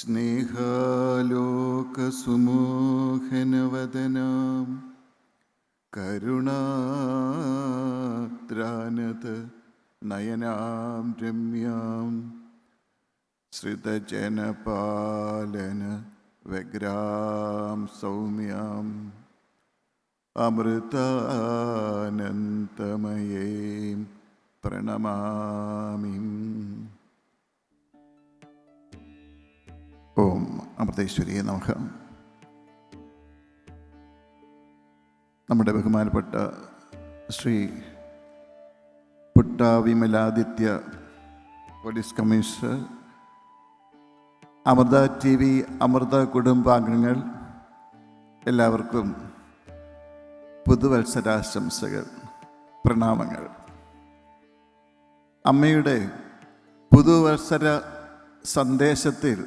സ്നേഹാലോകസുമോഹനവദനാം. കരുണാത്രാനത് നയനാം രമ്യാം. ശ്രിതജനപാലന വ്യഗ്രാം സൗമ്യാം. അമൃതാനന്തമയേം പ്രണമാമിം. അമൃതേശ്വരിയെ നമുക്ക് നമ്മുടെ ബഹുമാനപ്പെട്ട Shri Putta Vimaladitya police commissioner Amrita T V Amrita കുടുംബാംഗങ്ങൾ എല്ലാവർക്കും പുതുവത്സരാശംസകൾ പ്രണാമങ്ങൾ. അമ്മയുടെ പുതുവത്സര സന്ദേശത്തിൽ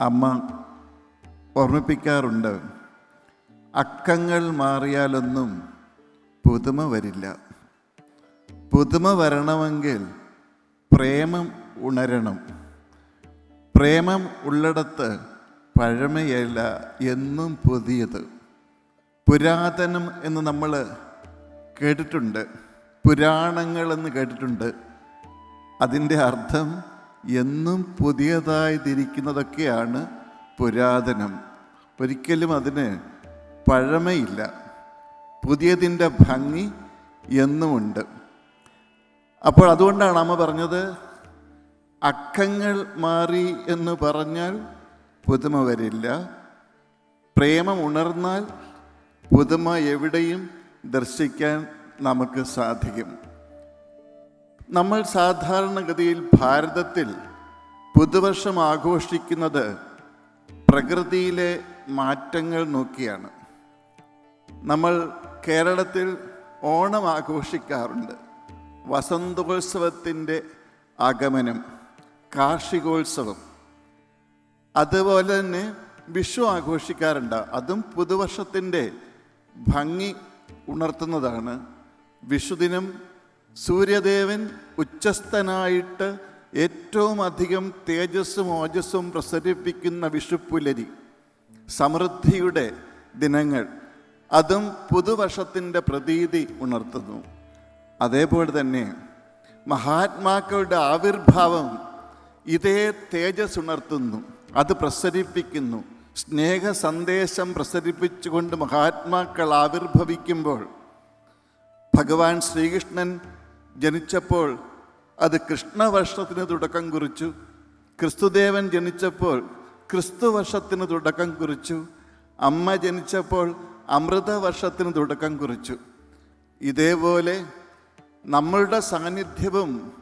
അമ്മ ഓർമ്മിപ്പിക്കാറുണ്ട് അക്കങ്ങൾ മാറിയാലൊന്നും പുതുമ വരില്ല. പുതുമ വരണമെങ്കിൽ പ്രേമം ഉണരണം. പ്രേമം ഉള്ളിടത്ത് പഴമയല്ല എന്നും പുതിയത്. പുരാതനം എന്ന് നമ്മൾ കേട്ടിട്ടുണ്ട്. പുരാണങ്ങൾ എന്ന് കേട്ടിട്ടുണ്ട്. അതിന്റെ അർത്ഥം എന്നും പുതിയതായിരിക്കുന്നതൊക്കെയാണ് പുരാതനം. ഒരിക്കലും അതിന് പഴമയില്ല. പുതിയതിന്റെ ഭംഗി എന്നുമുണ്ട്. അപ്പോൾ അതുകൊണ്ടാണ് അമ്മ പറഞ്ഞത് അക്കങ്ങൾ മാറി എന്ന് പറഞ്ഞാൽ പുതുമ വരില്ല. പ്രേമം ഉണർന്നാൽ പുതുമ എവിടെയും ദർശിക്കാൻ നമുക്ക് സാധിക്കും. നമ്മൾ സാധാരണഗതിയിൽ ഭാരതത്തിൽ പുതുവർഷം ആഘോഷിക്കുന്നത് പ്രകൃതിയിലെ മാറ്റങ്ങൾ നോക്കിയാണ്. നമ്മൾ കേരളത്തിൽ ഓണം ആഘോഷിക്കാറുണ്ട്. വസന്തോത്സവത്തിന്റെ ആഗമനം കാർഷികോത്സവം. അതുപോലെ തന്നെ വിഷു ആഘോഷിക്കാറുണ്ട്. അതും പുതുവർഷത്തിന്റെ ഭംഗി ഉണർത്തുന്നതാണ് വിഷുദിനം സൂര്യദേവൻ ഉച്ചസ്ഥനായിട്ട് ഏറ്റവും അധികം തേജസ്സും ഓജസ്സും പ്രസരിപ്പിക്കുന്ന വിഷുപ്പുലരി സമൃദ്ധിയുടെ ദിനങ്ങൾ അതും പുതുവർഷത്തിന്റെ പ്രതീതി ഉണർത്തുന്നു. അതേപോലെ തന്നെ മഹാത്മാക്കളുടെ ആവിർഭാവം ഇതേ തേജസ് ഉണർത്തുന്നു അത് പ്രസരിപ്പിക്കുന്നു. സ്നേഹ സന്ദേശം പ്രസരിപ്പിച്ചുകൊണ്ട് മഹാത്മാക്കൾ ആവിർഭവിക്കുമ്പോൾ ഭഗവാൻ ശ്രീകൃഷ്ണൻ ജനിച്ചപ്പോൾ അത് കൃഷ്ണവർഷത്തിന് തുടക്കം കുറിച്ചു. ക്രിസ്തുദേവൻ ജനിച്ചപ്പോൾ ക്രിസ്തുവർഷത്തിന് തുടക്കം കുറിച്ചു. അമ്മ ജനിച്ചപ്പോൾ അമൃതവർഷത്തിന് തുടക്കം കുറിച്ചു. ഇതേപോലെ നമ്മളുടെ സാന്നിധ്യവും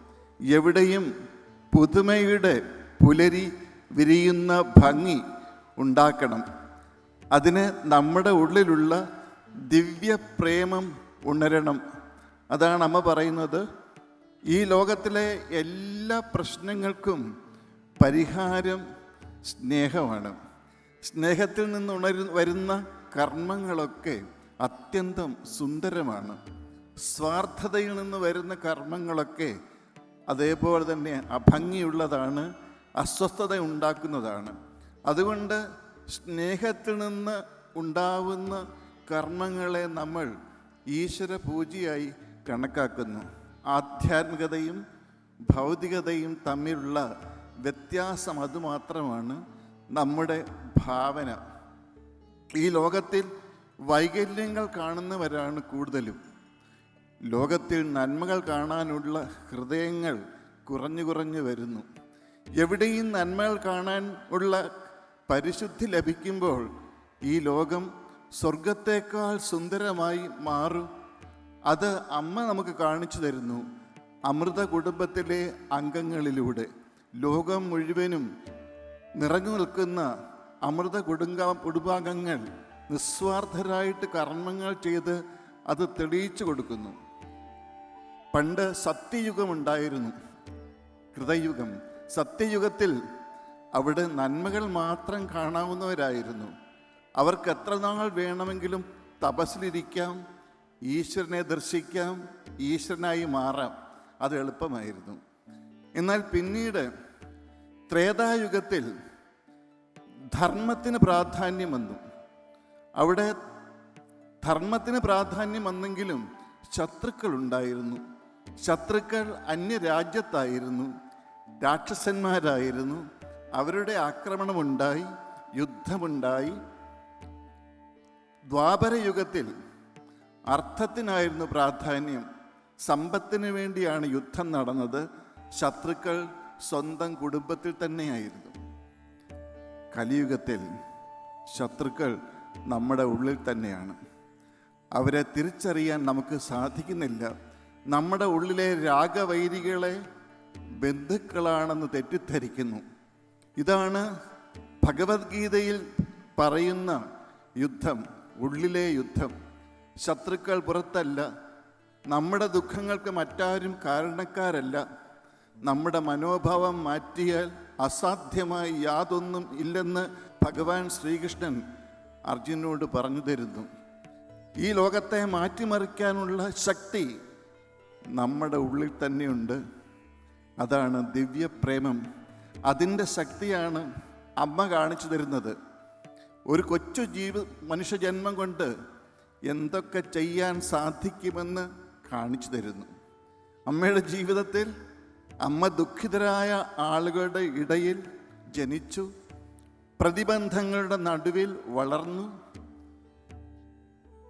എവിടെയും പുതുമയുടെ പുലരി വിരിയുന്ന ഭംഗി ഉണ്ടാക്കണം. അതിന് നമ്മുടെ ഉള്ളിലുള്ള ദിവ്യ പ്രേമം ഉണരണം. അതാണ് അമ്മ പറയുന്നത്. ഈ ലോകത്തിലെ എല്ലാ പ്രശ്നങ്ങൾക്കും പരിഹാരം സ്നേഹമാണ്. സ്നേഹത്തിൽ നിന്ന് ഉണരു വരുന്ന കർമ്മങ്ങളൊക്കെ അത്യന്തം സുന്ദരമാണ്. സ്വാർത്ഥതയിൽ നിന്ന് വരുന്ന കർമ്മങ്ങളൊക്കെ അതേപോലെ തന്നെ അഭംഗിയുള്ളതാണ് അസ്വസ്ഥത ഉണ്ടാക്കുന്നതാണ്. അതുകൊണ്ട് സ്നേഹത്തിൽ നിന്ന് ഉണ്ടാവുന്ന കർമ്മങ്ങളെ നമ്മൾ ഈശ്വര പൂജയായി കണക്കാക്കുന്നു. ആധ്യാത്മികതയും ഭൗതികതയും തമ്മിലുള്ള വ്യത്യാസം അതുമാത്രമാണ് നമ്മുടെ ഭാവന. ഈ ലോകത്തിൽ വൈകല്യങ്ങൾ കാണുന്നവരാണ് കൂടുതലും. ലോകത്തിൽ നന്മകൾ കാണാനുള്ള ഹൃദയങ്ങൾ കുറഞ്ഞു കുറഞ്ഞു വരുന്നു. എവിടെയും നന്മകൾ കാണാൻ ഉള്ള പരിശുദ്ധി ലഭിക്കുമ്പോൾ ഈ ലോകം സ്വർഗത്തേക്കാൾ സുന്ദരമായി മാറും അത് അമ്മ നമുക്ക് കാണിച്ചു തരുന്നു അമൃത കുടുംബത്തിലെ അംഗങ്ങളിലൂടെ. ലോകം മുഴുവനും നിറഞ്ഞു നിൽക്കുന്ന അമൃത കുടുംബ കുടുംബാംഗങ്ങൾ നിസ്വാർത്ഥരായിട്ട് കർമ്മങ്ങൾ ചെയ്ത് അത് തെളിയിച്ചു കൊടുക്കുന്നു. പണ്ട് സത്യയുഗമുണ്ടായിരുന്നു. കൃതയുഗം. സത്യയുഗത്തിൽ അവിടെ നന്മകൾ മാത്രം കാണാവുന്നവരായിരുന്നു. അവർക്ക് എത്ര നാൾ വേണമെങ്കിലും തപസ്സിലിരിക്കാം ഈശ്വരനെ ദർശിക്കാം ഈശ്വരനായി മാറാം. അത് എളുപ്പമായിരുന്നു. എന്നാൽ പിന്നീട് ത്രേതായുഗത്തിൽ ധർമ്മത്തിന് പ്രാധാന്യം വന്നു. അവിടെ ധർമ്മത്തിന് പ്രാധാന്യം വന്നെങ്കിലും ശത്രുക്കൾ ഉണ്ടായിരുന്നു. ശത്രുക്കൾ അന്യരാജ്യത്തായിരുന്നു. രാക്ഷസന്മാരായിരുന്നു. അവരുടെ ആക്രമണമുണ്ടായി യുദ്ധമുണ്ടായി. ദ്വാപരയുഗത്തിൽ അർത്ഥത്തിനായിരുന്നു പ്രാധാന്യം. സമ്പത്തിന് വേണ്ടിയാണ് യുദ്ധം നടന്നത്. ശത്രുക്കൾ സ്വന്തം കുടുംബത്തിൽ തന്നെയായിരുന്നു. കലിയുഗത്തിൽ ശത്രുക്കൾ നമ്മുടെ ഉള്ളിൽ തന്നെയാണ്. അവരെ തിരിച്ചറിയാൻ നമുക്ക് സാധിക്കുന്നില്ല. നമ്മുടെ ഉള്ളിലെ രാഗവൈരികളെ ബന്ധുക്കളാണെന്ന് തെറ്റിദ്ധരിക്കുന്നു. ഇതാണ് ഭഗവത്ഗീതയിൽ പറയുന്ന യുദ്ധം ഉള്ളിലെ യുദ്ധം. ശത്രുക്കൾ പുറത്തല്ല. നമ്മുടെ ദുഃഖങ്ങൾക്ക് മറ്റാരും കാരണക്കാരല്ല. നമ്മുടെ മനോഭാവം മാറ്റിയാൽ അസാധ്യമായി യാതൊന്നും ഇല്ലെന്ന് ഭഗവാൻ ശ്രീകൃഷ്ണൻ അർജുനോട് പറഞ്ഞു തരുന്നു. ഈ ലോകത്തെ മാറ്റിമറിക്കാനുള്ള ശക്തി നമ്മുടെ ഉള്ളിൽ തന്നെയുണ്ട്. അതാണ് ദിവ്യപ്രേമം. അതിന്റെ ശക്തിയാണ് അമ്മ കാണിച്ചു തരുന്നത്. ഒരു കൊച്ചു ജീവ മനുഷ്യജന്മം കൊണ്ട് എന്തൊക്കെ ചെയ്യാൻ സാധിക്കുമെന്ന് കാണിച്ചു തരുന്നു. അമ്മയുടെ ജീവിതത്തിൽ അമ്മ ദുഃഖിതരായ ആളുകളുടെ ഇടയിൽ ജനിച്ചു. പ്രതിബന്ധങ്ങളുടെ നടുവിൽ വളർന്നു.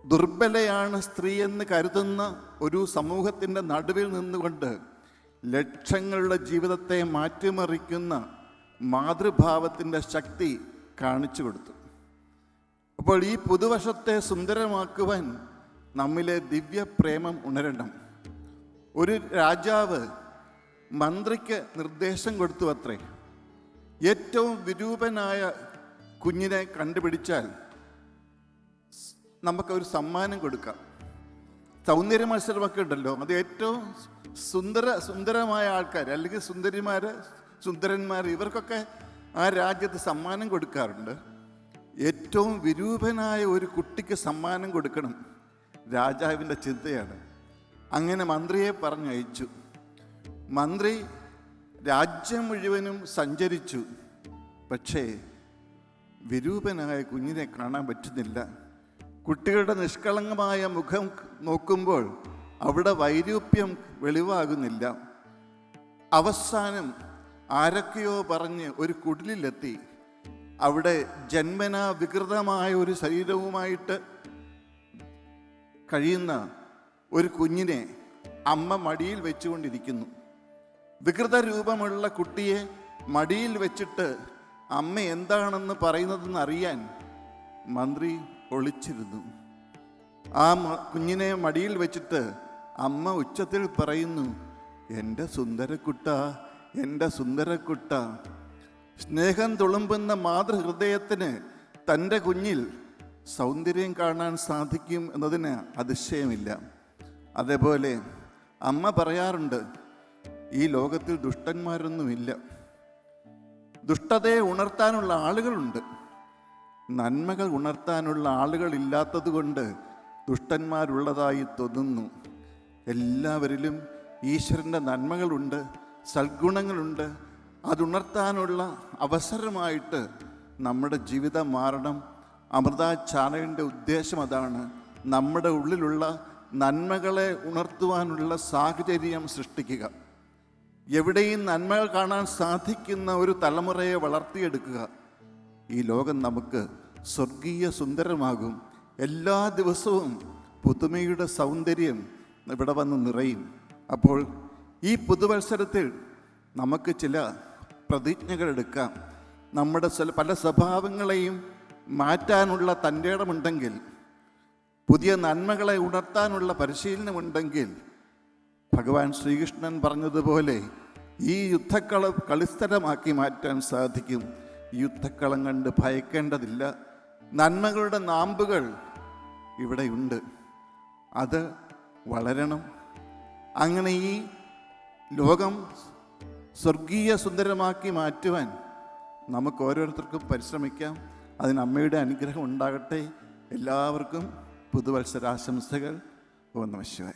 ദുർബലയാണ് സ്ത്രീ എന്ന് കരുതുന്ന ഒരു സമൂഹത്തിന്റെ നടുവിൽ നിന്നുകൊണ്ട് ലക്ഷങ്ങളുടെ ജീവിതത്തെ മാറ്റിമറിക്കുന്ന മാതൃഭാവത്തിന്റെ ശക്തി കാണിച്ചു കൊടുത്തു. അപ്പോൾ ഈ പുതുവർഷത്തെ സുന്ദരമാക്കുവാൻ നമ്മിലെ ദിവ്യപ്രേമം ഉണരണം. ഒരു രാജാവ് മന്ത്രിക്ക് നിർദ്ദേശം കൊടുത്തു അത്രേ ഏറ്റവും വിരൂപനായ കുഞ്ഞിനെ കണ്ടുപിടിച്ചാൽ നമുക്കൊരു സമ്മാനം കൊടുക്കാം. സൗന്ദര്യ മത്സരമൊക്കെ ഉണ്ടല്ലോ. അത് ഏറ്റവും സുന്ദര സുന്ദരമായ ആൾക്കാർ അല്ലെങ്കിൽ സുന്ദരിമാർ സുന്ദരന്മാർ ഇവർക്കൊക്കെ ആ രാജ്യത്ത് സമ്മാനം കൊടുക്കാറുണ്ട്. ഏറ്റവും വിരൂപനായ ഒരു കുട്ടിക്ക് സമ്മാനം കൊടുക്കണം രാജാവിന്റെ ചിന്തയാണ്. അങ്ങനെ മന്ത്രിയെ പറഞ്ഞയച്ചു. മന്ത്രി രാജ്യം മുഴുവനും സഞ്ചരിച്ചു. പക്ഷേ വിരൂപനായ കുഞ്ഞിനെ കാണാൻ പറ്റുന്നില്ല. കുട്ടികളുടെ നിഷ്കളങ്കമായ മുഖം നോക്കുമ്പോൾ അവിടെ വൈരൂപ്യം വെളിവാകുന്നില്ല. അവസാനം ആരൊക്കെയോ പറഞ്ഞ് ഒരു കുടിലെത്തി അവിടെ ജന്മന വികൃതമായ ഒരു ശരീരവുമായിട്ട് കഴിയുന്ന ഒരു കുഞ്ഞിനെ അമ്മ മടിയിൽ വെച്ചുകൊണ്ടിരിക്കുന്നു. വികൃത രൂപമുള്ള കുട്ടിയെ മടിയിൽ വെച്ചിട്ട് അമ്മ എന്താണെന്ന് പറയുന്നതെന്ന് അറിയാൻ മന്ത്രി ഒളിച്ചിരുന്നു. ആ കുഞ്ഞിനെ മടിയിൽ വെച്ചിട്ട് അമ്മ ഉച്ചത്തിൽ പറയുന്നു എന്റെ സുന്ദരക്കുട്ട എന്റെ സുന്ദരക്കുട്ട സ്നേഹം തുളുമ്പുന്ന മാതൃഹൃദയത്തിന് തന്റെ കുഞ്ഞിൽ സൗന്ദര്യം കാണാൻ സാധിക്കും എന്നതിന് അതിശയമില്ല. അതേപോലെ അമ്മ പറയാറുണ്ട് ഈ ലോകത്തിൽ ദുഷ്ടന്മാരൊന്നുമില്ല. ദുഷ്ടതയെ ഉണർത്താനുള്ള ആളുകളുണ്ട്. നന്മകൾ ഉണർത്താനുള്ള ആളുകൾ ഇല്ലാത്തത് കൊണ്ട് ദുഷ്ടന്മാരുള്ളതായി തോന്നുന്നു. എല്ലാവരിലും ഈശ്വരന്റെ നന്മകളുണ്ട് സൽഗുണങ്ങളുണ്ട് അതുണർത്താനുള്ള അവസരമായിട്ട് നമ്മുടെ ജീവിതം മാറണം അമൃത ചാനലിന്റെ ഉദ്ദേശം അതാണ്. നമ്മുടെ ഉള്ളിലുള്ള നന്മകളെ ഉണർത്തുവാനുള്ള സാഹചര്യം സൃഷ്ടിക്കുക. എവിടെയും നന്മകൾ കാണാൻ സാധിക്കുന്ന ഒരു തലമുറയെ വളർത്തിയെടുക്കുക. ഈ ലോകം നമുക്ക് സ്വർഗീയ സുന്ദരമാകും. എല്ലാ ദിവസവും പുതുമയുടെ സൗന്ദര്യം ഇവിടെ വന്ന് നിറയും. അപ്പോൾ ഈ പുതുവത്സരത്തിൽ നമുക്ക് ചില പ്രതിജ്ഞകൾ എടുക്കാം. നമ്മുടെ പല സ്വഭാവങ്ങളെയും മാറ്റാനുള്ള തന്റെ ഇടമുണ്ടെങ്കിൽ പുതിയ നന്മകളെ ഉണർത്താനുള്ള പരിശീലനമുണ്ടെങ്കിൽ ഭഗവാൻ ശ്രീകൃഷ്ണൻ പറഞ്ഞതുപോലെ ഈ യുദ്ധക്കള കളിസ്ഥലമാക്കി മാറ്റാൻ സാധിക്കും. യുദ്ധക്കളം കണ്ട് ഭയക്കേണ്ടതില്ല. നന്മകളുടെ നാമ്പുകൾ ഇവിടെയുണ്ട്. അത് വളരണം. അങ്ങനെ ഈ ലോകം സ്വർഗീയ സുന്ദരമാക്കി മാറ്റുവാൻ നമുക്ക് ഓരോരുത്തർക്കും പരിശ്രമിക്കാം. അതിന് അമ്മയുടെ അനുഗ്രഹം ഉണ്ടാകട്ടെ. എല്ലാവർക്കും പുതുവത്സരാശംസകൾ. ഓ നമ ശിവായ.